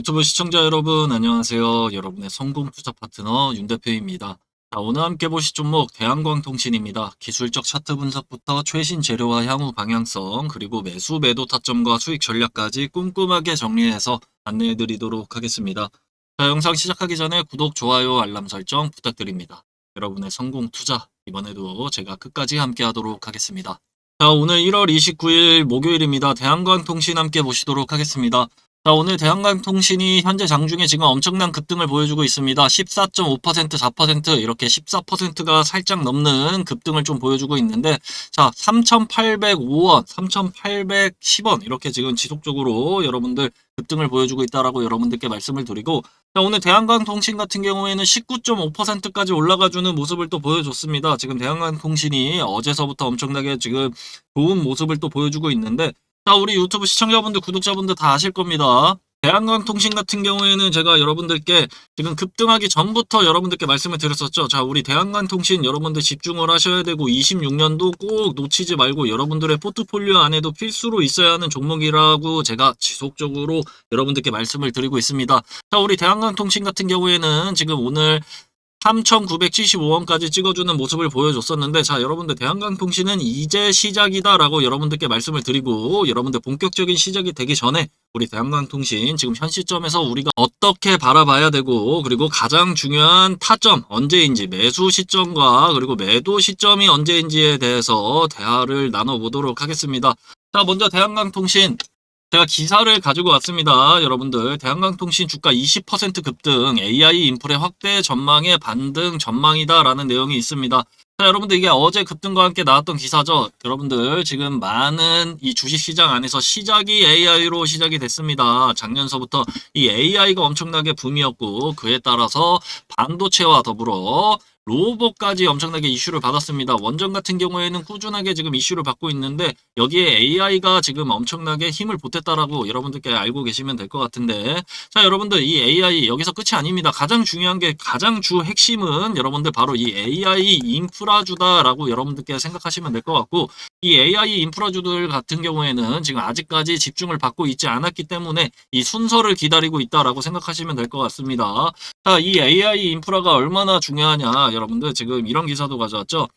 유튜브 시청자 여러분 안녕하세요. 여러분의 성공 투자 파트너 윤 대표입니다. 자, 오늘 함께 보실 종목 대한광통신입니다. 기술적 차트 분석부터 최신 재료와 향후 방향성 그리고 매수 매도 타점과 수익 전략까지 꼼꼼하게 정리해서 안내해 드리도록 하겠습니다. 자, 영상 시작하기 전에 구독, 좋아요, 알람 설정 부탁드립니다. 여러분의 성공 투자 이번에도 제가 끝까지 함께 하도록 하겠습니다. 자, 오늘 1월 29일 목요일입니다. 대한광통신 함께 보시도록 하겠습니다. 자, 오늘 대한광통신이 현재 장중에 지금 엄청난 급등을 보여주고 있습니다. 14.5%, 4% 이렇게 14%가 살짝 넘는 급등을 좀 보여주고 있는데, 자, 3,805원, 3,810원 이렇게 지금 지속적으로 여러분들 급등을 보여주고 있다라고 여러분들께 말씀을 드리고, 자, 오늘 대한광통신 같은 경우에는 19.5%까지 올라가주는 모습을 또 보여줬습니다. 지금 대한광통신이 어제서부터 엄청나게 지금 좋은 모습을 또 보여주고 있는데, 자, 우리 유튜브 시청자분들, 구독자분들 다 아실 겁니다. 대한광통신 같은 경우에는 제가 여러분들께 지금 급등하기 전부터 여러분들께 말씀을 드렸었죠. 자, 우리 대한광통신 여러분들 집중을 하셔야 되고 26년도 꼭 놓치지 말고 여러분들의 포트폴리오 안에도 필수로 있어야 하는 종목이라고 제가 지속적으로 여러분들께 말씀을 드리고 있습니다. 자, 우리 대한광통신 같은 경우에는 지금 오늘 3,975원까지 찍어주는 모습을 보여줬었는데 자 여러분들 대한강통신은 이제 시작이다라고 여러분들께 말씀을 드리고 여러분들 본격적인 시작이 되기 전에 우리 대한강통신 지금 현 시점에서 우리가 어떻게 바라봐야 되고 그리고 가장 중요한 타점 언제인지 매수 시점과 그리고 매도 시점이 언제인지에 대해서 대화를 나눠보도록 하겠습니다. 자 먼저 대한강통신 제가 기사를 가지고 왔습니다. 여러분들 대한강통신 주가 20% 급등 AI 인프레 확대 전망의 반등 전망이다 라는 내용이 있습니다. 자, 여러분들 이게 어제 급등과 함께 나왔던 기사죠. 여러분들 지금 많은 이 주식시장 안에서 시작이 AI로 시작이 됐습니다. 작년서부터 이 AI가 엄청나게 붐이었고 그에 따라서 반도체와 더불어 로봇까지 엄청나게 이슈를 받았습니다. 원전 같은 경우에는 꾸준하게 지금 이슈를 받고 있는데 여기에 AI가 지금 엄청나게 힘을 보탰다라고 여러분들께 알고 계시면 될 것 같은데 자 여러분들 이 AI 여기서 끝이 아닙니다. 가장 중요한 게 가장 주 핵심은 여러분들 바로 이 AI 인프라주다라고 여러분들께 생각하시면 될 것 같고 이 AI 인프라주들 같은 경우에는 지금 아직까지 집중을 받고 있지 않았기 때문에 이 순서를 기다리고 있다라고 생각하시면 될 것 같습니다. 자, 이 AI 인프라가 얼마나 중요하냐, 여러분들 지금 이런 기사도 가져왔죠.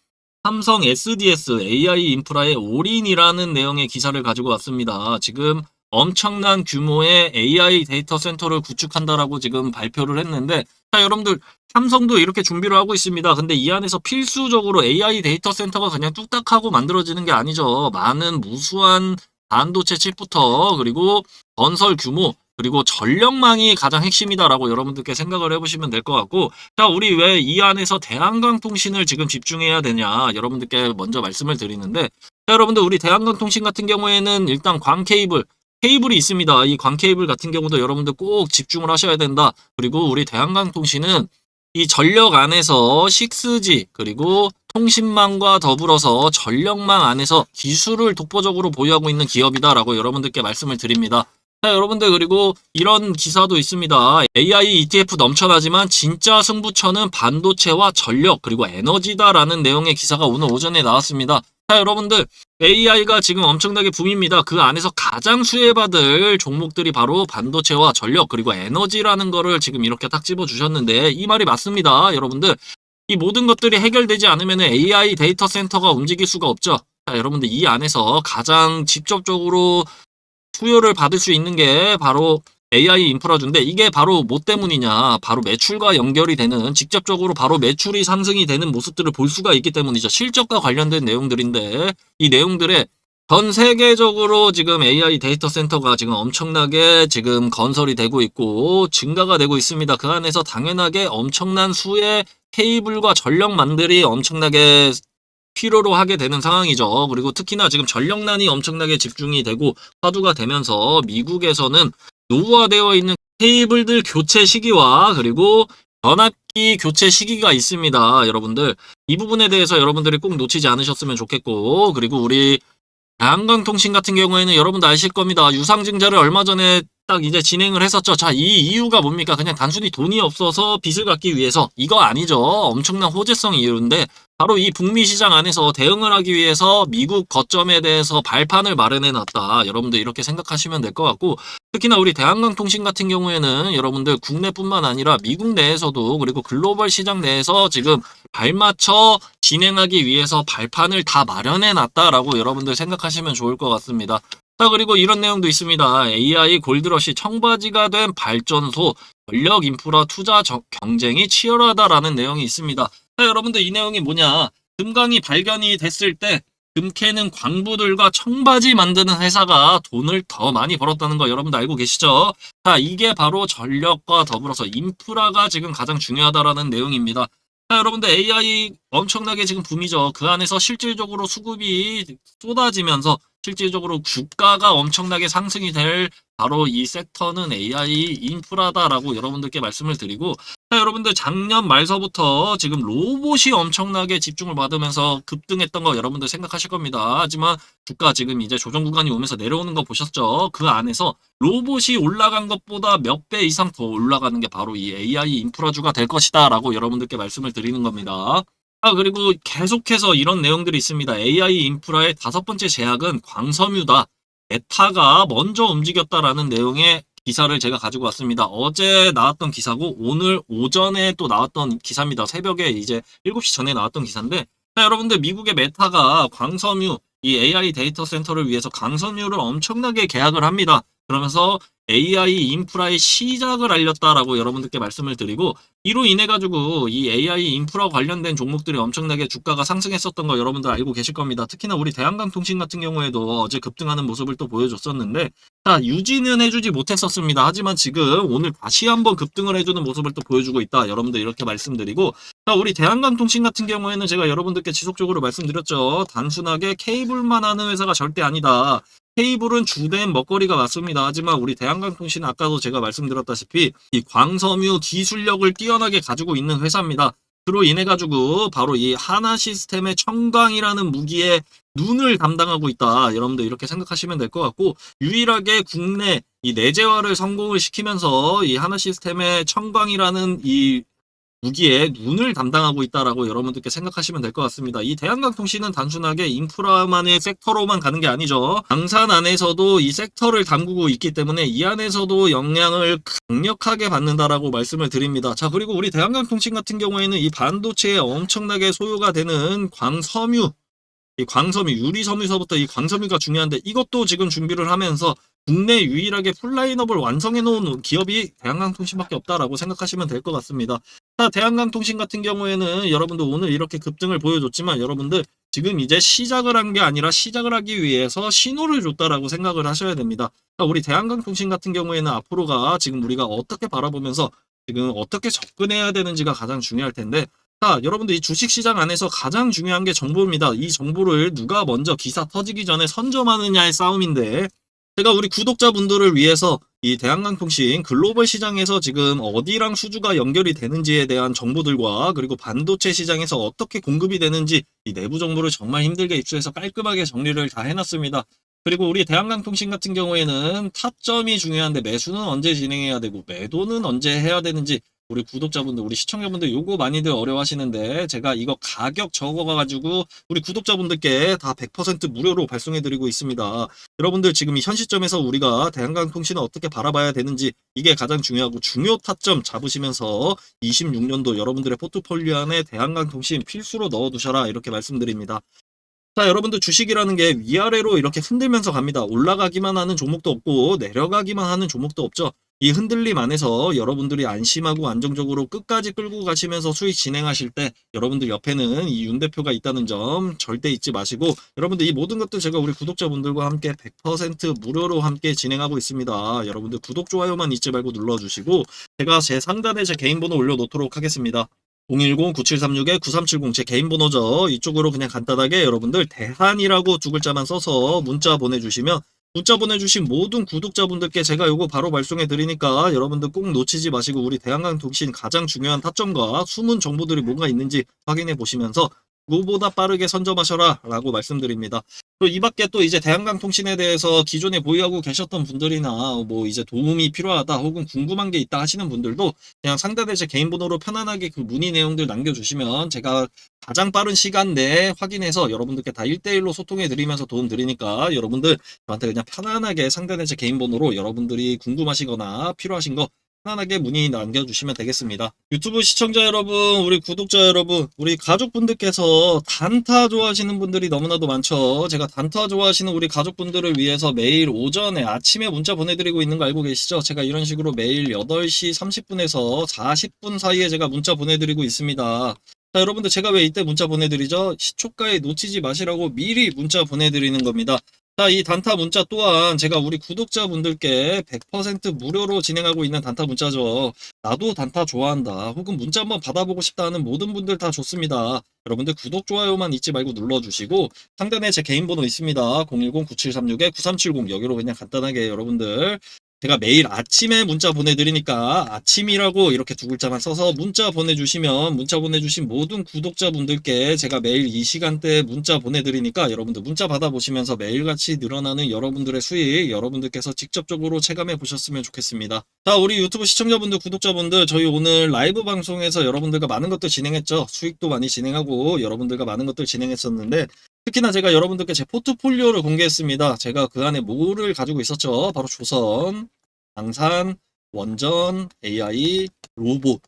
삼성 SDS AI 인프라의 올인이라는 내용의 기사를 가지고 왔습니다. 지금 엄청난 규모의 AI 데이터 센터를 구축한다라고 지금 발표를 했는데, 자, 여러분들 삼성도 이렇게 준비를 하고 있습니다. 근데 이 안에서 필수적으로 AI 데이터 센터가 그냥 뚝딱하고 만들어지는 게 아니죠. 많은 무수한 반도체 칩부터 그리고 건설 규모 그리고 전력망이 가장 핵심이다라고 여러분들께 생각을 해보시면 될 것 같고 자 우리 왜 이 안에서 대한강 통신을 지금 집중해야 되냐 여러분들께 먼저 말씀을 드리는데 자 여러분들 우리 대한강 통신 같은 경우에는 일단 광 케이블 케이블이 있습니다. 이 광 케이블 같은 경우도 여러분들 꼭 집중을 하셔야 된다. 그리고 우리 대한강 통신은 이 전력 안에서 6G 그리고 통신망과 더불어서 전력망 안에서 기술을 독보적으로 보유하고 있는 기업이다라고 여러분들께 말씀을 드립니다. 자, 여러분들 그리고 이런 기사도 있습니다. AI ETF 넘쳐나지만 진짜 승부처는 반도체와 전력 그리고 에너지다라는 내용의 기사가 오늘 오전에 나왔습니다. 자, 여러분들 AI가 지금 엄청나게 붐입니다. 그 안에서 가장 수혜받을 종목들이 바로 반도체와 전력 그리고 에너지라는 거를 지금 이렇게 딱 집어 주셨는데 이 말이 맞습니다. 여러분들 이 모든 것들이 해결되지 않으면 AI 데이터 센터가 움직일 수가 없죠. 자, 여러분들 이 안에서 가장 직접적으로 수요를 받을 수 있는 게 바로 AI 인프라주인데 이게 바로 뭐 때문이냐? 바로 매출과 연결이 되는 직접적으로 바로 매출이 상승이 되는 모습들을 볼 수가 있기 때문이죠. 실적과 관련된 내용들인데 이 내용들에 전 세계적으로 지금 AI 데이터 센터가 지금 엄청나게 지금 건설이 되고 있고 증가가 되고 있습니다. 그 안에서 당연하게 엄청난 수의 케이블과 전력만들이 엄청나게 필요로 하게 되는 상황이죠. 그리고 특히나 지금 전력난이 엄청나게 집중이 되고 화두가 되면서 미국에서는 노후화되어 있는 케이블들 교체 시기와 그리고 전압기 교체 시기가 있습니다. 여러분들 이 부분에 대해서 여러분들이 꼭 놓치지 않으셨으면 좋겠고 그리고 우리 대한강통신 같은 경우에는 여러분도 아실 겁니다. 유상증자를 얼마 전에 딱 이제 진행을 했었죠. 자, 이 이유가 뭡니까? 그냥 단순히 돈이 없어서 빚을 갚기 위해서 이거 아니죠. 엄청난 호재성 이유인데 바로 이 북미 시장 안에서 대응을 하기 위해서 미국 거점에 대해서 발판을 마련해 놨다. 여러분들 이렇게 생각하시면 될 것 같고 특히나 우리 대한강 통신 같은 경우에는 여러분들 국내뿐만 아니라 미국 내에서도 그리고 글로벌 시장 내에서 지금 발맞춰 진행하기 위해서 발판을 다 마련해 놨다라고 여러분들 생각하시면 좋을 것 같습니다. 자, 그리고 이런 내용도 있습니다. AI 골드러시 청바지가 된 발전소 전력 인프라 투자 저- 경쟁이 치열하다라는 내용이 있습니다. 자, 여러분들 이 내용이 뭐냐? 금강이 발견이 됐을 때 금캐는 광부들과 청바지 만드는 회사가 돈을 더 많이 벌었다는 거 여러분들 알고 계시죠? 자, 이게 바로 전력과 더불어서 인프라가 지금 가장 중요하다라는 내용입니다. 자, 여러분들 AI 엄청나게 지금 붐이죠. 그 안에서 실질적으로 수급이 쏟아지면서 실질적으로 주가가 엄청나게 상승이 될 바로 이 섹터는 AI 인프라다라고 여러분들께 말씀을 드리고 자, 여러분들 작년 말서부터 지금 로봇이 엄청나게 집중을 받으면서 급등했던 거 여러분들 생각하실 겁니다. 하지만 주가 지금 이제 조정 구간이 오면서 내려오는 거 보셨죠? 그 안에서 로봇이 올라간 것보다 몇 배 이상 더 올라가는 게 바로 이 AI 인프라주가 될 것이다 라고 여러분들께 말씀을 드리는 겁니다. 아, 그리고 계속해서 이런 내용들이 있습니다. AI 인프라의 다섯 번째 제약은 광섬유다. 메타가 먼저 움직였다라는 내용의 기사를 제가 가지고 왔습니다. 어제 나왔던 기사고 오늘 오전에 또 나왔던 기사입니다. 새벽에 이제 7시 전에 나왔던 기사인데 자, 여러분들 미국의 메타가 광섬유 이 AI 데이터 센터를 위해서 광섬유를 엄청나게 계약을 합니다. 그러면서 AI 인프라의 시작을 알렸다라고 여러분들께 말씀을 드리고 이로 인해 가지고 이 AI 인프라 관련된 종목들이 엄청나게 주가가 상승했었던 거 여러분들 알고 계실 겁니다. 특히나 우리 대한강통신 같은 경우에도 어제 급등하는 모습을 또 보여줬었는데 자 유지는 해주지 못했었습니다. 하지만 지금 오늘 다시 한번 급등을 해주는 모습을 또 보여주고 있다. 여러분들 이렇게 말씀드리고 자 우리 대한강통신 같은 경우에는 제가 여러분들께 지속적으로 말씀드렸죠. 단순하게 케이블만 하는 회사가 절대 아니다. 케이블은 주된 먹거리가 맞습니다. 하지만 우리 대한강통신은 아까도 제가 말씀드렸다시피 이 광섬유 기술력을 뛰어나게 가지고 있는 회사입니다. 그로 인해 가지고 바로 이 하나 시스템의 청광이라는 무기에 눈을 담당하고 있다. 여러분들 이렇게 생각하시면 될 것 같고 유일하게 국내 이 내재화를 성공을 시키면서 이 하나 시스템의 청광이라는 이 무기에 눈을 담당하고 있다라고 여러분들께 생각하시면 될 것 같습니다. 이 대한강통신은 단순하게 인프라만의 섹터로만 가는 게 아니죠. 방산 안에서도 이 섹터를 담그고 있기 때문에 이 안에서도 영향을 강력하게 받는다라고 말씀을 드립니다. 자 그리고 우리 대한강통신 같은 경우에는 이 반도체에 엄청나게 소요가 되는 광섬유 이 광섬유, 유리섬유서부터 이 광섬유가 중요한데 이것도 지금 준비를 하면서 국내 유일하게 풀라인업을 완성해 놓은 기업이 대한강통신밖에 없다라고 생각하시면 될 것 같습니다. 자, 대한강통신 같은 경우에는 여러분들 오늘 이렇게 급등을 보여줬지만 여러분들 지금 이제 시작을 한 게 아니라 시작을 하기 위해서 신호를 줬다라고 생각을 하셔야 됩니다. 자, 우리 대한강통신 같은 경우에는 앞으로가 지금 우리가 어떻게 바라보면서 지금 어떻게 접근해야 되는지가 가장 중요할 텐데 자, 여러분들 이 주식시장 안에서 가장 중요한 게 정보입니다. 이 정보를 누가 먼저 기사 터지기 전에 선점하느냐의 싸움인데 제가 우리 구독자분들을 위해서 이 대한강통신 글로벌 시장에서 지금 어디랑 수주가 연결이 되는지에 대한 정보들과 그리고 반도체 시장에서 어떻게 공급이 되는지 이 내부 정보를 정말 힘들게 입수해서 깔끔하게 정리를 다 해놨습니다. 그리고 우리 대한강통신 같은 경우에는 타점이 중요한데 매수는 언제 진행해야 되고 매도는 언제 해야 되는지 우리 구독자분들, 우리 시청자분들 요거 많이들 어려워하시는데 제가 이거 가격 적어가지고 우리 구독자분들께 다 100% 무료로 발송해드리고 있습니다. 여러분들 지금 이현 시점에서 우리가 대한강통신을 어떻게 바라봐야 되는지 이게 가장 중요하고 중요 타점 잡으시면서 26년도 여러분들의 포트폴리오 안에 대한강통신 필수로 넣어두셔라 이렇게 말씀드립니다. 자, 여러분들 주식이라는 게 위아래로 이렇게 흔들면서 갑니다. 올라가기만 하는 종목도 없고 내려가기만 하는 종목도 없죠. 이 흔들림 안에서 여러분들이 안심하고 안정적으로 끝까지 끌고 가시면서 수익 진행하실 때 여러분들 옆에는 이 윤 대표가 있다는 점 절대 잊지 마시고 여러분들 이 모든 것들 제가 우리 구독자분들과 함께 100% 무료로 함께 진행하고 있습니다. 여러분들 구독, 좋아요만 잊지 말고 눌러주시고 제가 제 상단에 제 개인 번호 올려놓도록 하겠습니다. 010-9736-9370 제 개인 번호죠. 이쪽으로 그냥 간단하게 여러분들 대한이라고 두 글자만 써서 문자 보내주시면 문자 보내주신 모든 구독자분들께 제가 요거 바로 발송해 드리니까 여러분들 꼭 놓치지 마시고 우리 대한강통신 가장 중요한 타점과 숨은 정보들이 뭐가 있는지 확인해 보시면서 누구보다 빠르게 선점하셔라 라고 말씀드립니다. 또 이 밖에 또 이제 대한강 통신에 대해서 기존에 보유하고 계셨던 분들이나 뭐 이제 도움이 필요하다 혹은 궁금한 게 있다 하시는 분들도 그냥 상단에 제 개인 번호로 편안하게 그 문의 내용들 남겨주시면 제가 가장 빠른 시간 내에 확인해서 여러분들께 다 1대1로 소통해 드리면서 도움 드리니까 여러분들 저한테 그냥 편안하게 상단에 제 개인 번호로 여러분들이 궁금하시거나 필요하신 거 편안하게 문의 남겨주시면 되겠습니다. 유튜브 시청자 여러분, 우리 구독자 여러분, 우리 가족분들께서 단타 좋아하시는 분들이 너무나도 많죠. 제가 단타 좋아하시는 우리 가족분들을 위해서 매일 오전에 아침에 문자 보내드리고 있는 거 알고 계시죠? 제가 이런 식으로 매일 8시 30분에서 40분 사이에 제가 문자 보내드리고 있습니다. 자, 여러분들 제가 왜 이때 문자 보내드리죠? 시초가에 놓치지 마시라고 미리 문자 보내드리는 겁니다. 자, 이 단타 문자 또한 제가 우리 구독자분들께 100% 무료로 진행하고 있는 단타 문자죠. 나도 단타 좋아한다. 혹은 문자 한번 받아보고 싶다 하는 모든 분들 다 좋습니다. 여러분들 구독, 좋아요만 잊지 말고 눌러주시고 상단에 제 개인 번호 있습니다. 010-9736-9370 여기로 그냥 간단하게 여러분들 제가 매일 아침에 문자 보내드리니까 아침이라고 이렇게 두 글자만 써서 문자 보내주시면 문자 보내주신 모든 구독자분들께 제가 매일 이 시간대에 문자 보내드리니까 여러분들 문자 받아보시면서 매일같이 늘어나는 여러분들의 수익 여러분들께서 직접적으로 체감해 보셨으면 좋겠습니다. 자 우리 유튜브 시청자분들 구독자분들 저희 오늘 라이브 방송에서 여러분들과 많은 것들 진행했죠. 수익도 많이 진행하고 여러분들과 많은 것들 진행했었는데 특히나 제가 여러분들께 제 포트폴리오를 공개했습니다. 제가 그 안에 뭐를 가지고 있었죠? 바로 조선, 방산, 원전, AI, 로봇.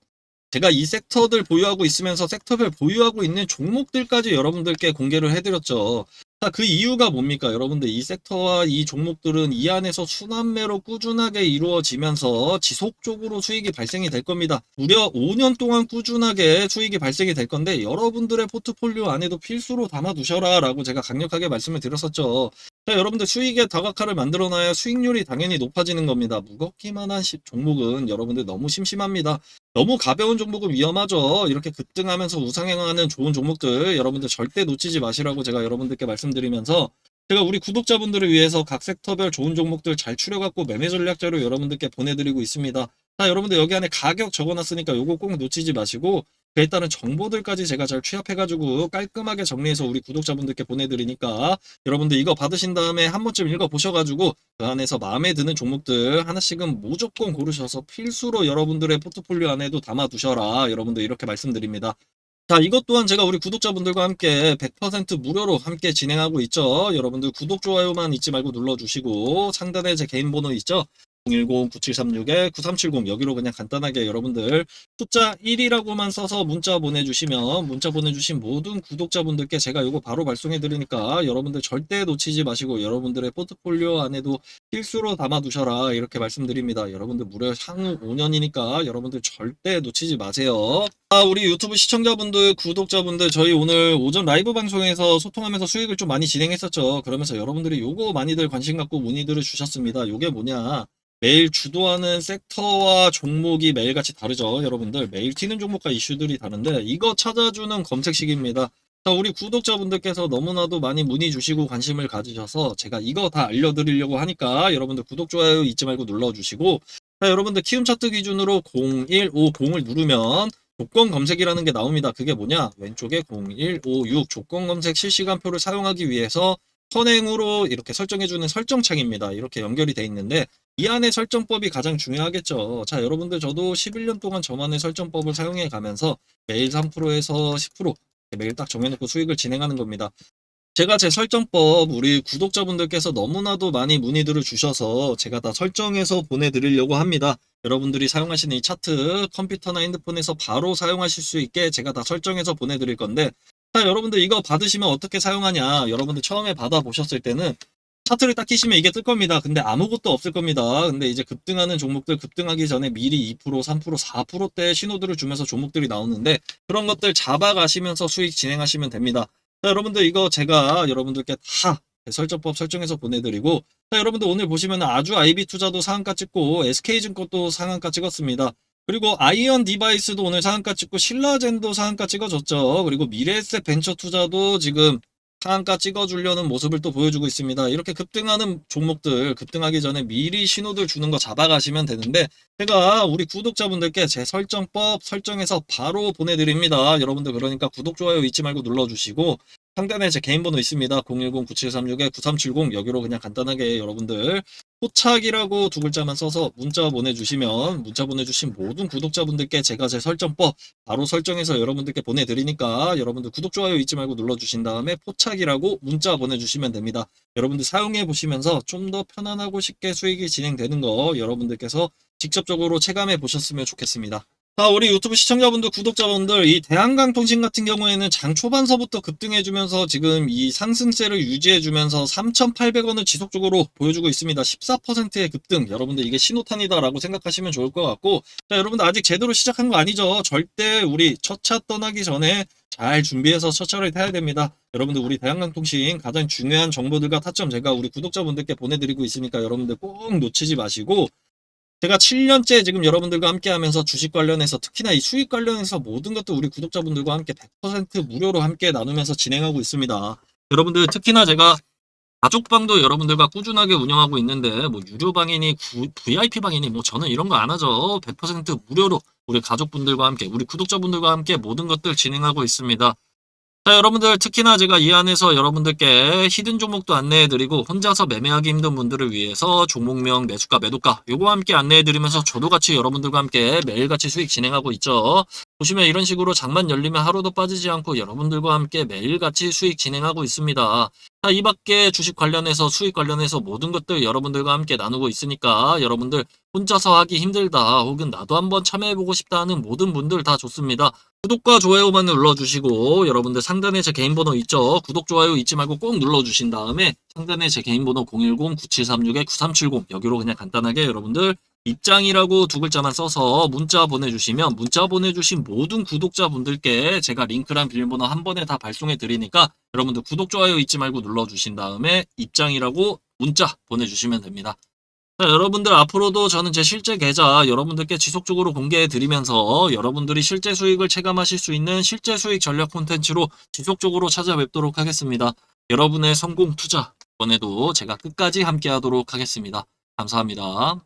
제가 이 섹터들 보유하고 있으면서 섹터별 보유하고 있는 종목들까지 여러분들께 공개를 해드렸죠. 자, 그 이유가 뭡니까? 여러분들 이 섹터와 이 종목들은 이 안에서 순환매로 꾸준하게 이루어지면서 지속적으로 수익이 발생이 될 겁니다. 무려 5년 동안 꾸준하게 수익이 발생이 될 건데 여러분들의 포트폴리오 안에도 필수로 담아두셔라 라고 제가 강력하게 말씀을 드렸었죠. 자, 여러분들 수익의 다각화를 만들어놔야 수익률이 당연히 높아지는 겁니다. 무겁기만 한 시- 종목은 여러분들 너무 심심합니다. 너무 가벼운 종목은 위험하죠. 이렇게 급등하면서 우상향하는 좋은 종목들 여러분들 절대 놓치지 마시라고 제가 여러분들께 말씀드리면서 제가 우리 구독자분들을 위해서 각 섹터별 좋은 종목들 잘 추려갖고 매매 전략자료 여러분들께 보내드리고 있습니다. 자, 여러분들 여기 안에 가격 적어놨으니까 요거 꼭 놓치지 마시고 따른 정보들까지 제가 잘 취합해가지고 깔끔하게 정리해서 우리 구독자분들께 보내드리니까 여러분들 이거 받으신 다음에 한 번쯤 읽어보셔가지고 그 안에서 마음에 드는 종목들 하나씩은 무조건 고르셔서 필수로 여러분들의 포트폴리오 안에도 담아두셔라 여러분들 이렇게 말씀드립니다. 자, 이것 또한 제가 우리 구독자분들과 함께 100% 무료로 함께 진행하고 있죠. 여러분들 구독, 좋아요만 잊지 말고 눌러주시고 상단에 제 개인 번호 있죠. 010-9736-9370 여기로 그냥 간단하게 여러분들 숫자 1이라고만 써서 문자 보내주시면 문자 보내주신 모든 구독자분들께 제가 이거 바로 발송해 드리니까 여러분들 절대 놓치지 마시고 여러분들의 포트폴리오 안에도 필수로 담아 두셔라 이렇게 말씀드립니다. 여러분들 무려 향후 5년이니까 여러분들 절대 놓치지 마세요. 아, 우리 유튜브 시청자분들, 구독자분들 저희 오늘 오전 라이브 방송에서 소통하면서 수익을 좀 많이 진행했었죠. 그러면서 여러분들이 요거 많이들 관심 갖고 문의들을 주셨습니다. 요게 뭐냐? 매일 주도하는 섹터와 종목이 매일같이 다르죠. 여러분들 매일 튀는 종목과 이슈들이 다른데 이거 찾아주는 검색식입니다. 자, 우리 구독자분들께서 너무나도 많이 문의 주시고 관심을 가지셔서 제가 이거 다 알려드리려고 하니까 여러분들 구독, 좋아요 잊지 말고 눌러주시고 자, 여러분들 키움 차트 기준으로 0150을 누르면 조건 검색이라는 게 나옵니다. 그게 뭐냐? 왼쪽에 0156 조건 검색 실시간표를 사용하기 위해서 선행으로 이렇게 설정해주는 설정창입니다. 이렇게 연결이 돼 있는데 이 안에 설정법이 가장 중요하겠죠. 자, 여러분들 저도 11년 동안 저만의 설정법을 사용해 가면서 매일 3%에서 10% 매일 딱 정해놓고 수익을 진행하는 겁니다. 제가 제 설정법 우리 구독자분들께서 너무나도 많이 문의들을 주셔서 제가 다 설정해서 보내드리려고 합니다. 여러분들이 사용하시는 이 차트 컴퓨터나 핸드폰에서 바로 사용하실 수 있게 제가 다 설정해서 보내드릴 건데 자 여러분들 이거 받으시면 어떻게 사용하냐 여러분들 처음에 받아보셨을 때는 차트를 딱 키시면 이게 뜰 겁니다. 근데 아무것도 없을 겁니다. 근데 이제 급등하는 종목들 급등하기 전에 미리 2%, 3%, 4%대 신호들을 주면서 종목들이 나오는데 그런 것들 잡아가시면서 수익 진행하시면 됩니다. 자, 여러분들 이거 제가 여러분들께 다 설정법 설정해서 보내드리고 자, 여러분들 오늘 보시면 아주 IB 투자도 상한가 찍고 SK증권도 상한가 찍었습니다. 그리고 아이언 디바이스도 오늘 상한가 찍고 신라젠도 상한가 찍어줬죠. 그리고 미래에셋 벤처 투자도 지금 상한가 찍어주려는 모습을 또 보여주고 있습니다. 이렇게 급등하는 종목들 급등하기 전에 미리 신호들 주는 거 잡아가시면 되는데 제가 우리 구독자분들께 제 설정법 설정해서 바로 보내드립니다. 여러분들 그러니까 구독, 좋아요 잊지 말고 눌러주시고 상단에 제 개인 번호 있습니다. 010-9736-9370 여기로 그냥 간단하게 여러분들 포착이라고 두 글자만 써서 문자 보내주시면 문자 보내주신 모든 구독자분들께 제가 제 설정법 바로 설정해서 여러분들께 보내드리니까 여러분들 구독, 좋아요 잊지 말고 눌러주신 다음에 포착이라고 문자 보내주시면 됩니다. 여러분들 사용해 보시면서 좀 더 편안하고 쉽게 수익이 진행되는 거 여러분들께서 직접적으로 체감해 보셨으면 좋겠습니다. 자, 우리 유튜브 시청자분들, 구독자분들, 이 대한강통신 같은 경우에는 장 초반서부터 급등해주면서 지금 이 상승세를 유지해주면서 3,800원을 지속적으로 보여주고 있습니다. 14%의 급등. 여러분들 이게 신호탄이다라고 생각하시면 좋을 것 같고, 자, 여러분들 아직 제대로 시작한 거 아니죠? 절대 우리 첫 차 떠나기 전에 잘 준비해서 첫 차를 타야 됩니다. 여러분들 우리 대한강통신 가장 중요한 정보들과 타점 제가 우리 구독자분들께 보내드리고 있으니까 여러분들 꼭 놓치지 마시고, 제가 7년째 지금 여러분들과 함께 하면서 주식 관련해서 특히나 이 수익 관련해서 모든 것도 우리 구독자분들과 함께 100% 무료로 함께 나누면서 진행하고 있습니다. 여러분들 특히나 제가 가족방도 여러분들과 꾸준하게 운영하고 있는데 뭐 유료방이니 구- VIP방이니 뭐 저는 이런 거 안 하죠. 100% 무료로 우리 가족분들과 함께 우리 구독자분들과 함께 모든 것들 진행하고 있습니다. 자, 여러분들 특히나 제가 이 안에서 여러분들께 히든 종목도 안내해드리고 혼자서 매매하기 힘든 분들을 위해서 종목명, 매수가, 매도가 요거 함께 안내해드리면서 저도 같이 여러분들과 함께 매일같이 수익 진행하고 있죠. 보시면 이런 식으로 장만 열리면 하루도 빠지지 않고 여러분들과 함께 매일같이 수익 진행하고 있습니다. 자, 이 밖에 주식 관련해서 수익 관련해서 모든 것들 여러분들과 함께 나누고 있으니까 여러분들 혼자서 하기 힘들다 혹은 나도 한번 참여해보고 싶다 하는 모든 분들 다 좋습니다. 구독과 좋아요만 눌러주시고 여러분들 상단에 제 개인 번호 있죠. 구독, 좋아요 잊지 말고 꼭 눌러주신 다음에 상단에 제 개인 번호 010-9736-9370 여기로 그냥 간단하게 여러분들 입장이라고 두 글자만 써서 문자 보내주시면 문자 보내주신 모든 구독자분들께 제가 링크랑 비밀번호 한 번에 다 발송해 드리니까 여러분들 구독, 좋아요 잊지 말고 눌러주신 다음에 입장이라고 문자 보내주시면 됩니다. 자, 여러분들 앞으로도 저는 제 실제 계좌 여러분들께 지속적으로 공개해 드리면서 여러분들이 실제 수익을 체감하실 수 있는 실제 수익 전략 콘텐츠로 지속적으로 찾아뵙도록 하겠습니다. 여러분의 성공 투자 이번에도 제가 끝까지 함께 하도록 하겠습니다. 감사합니다.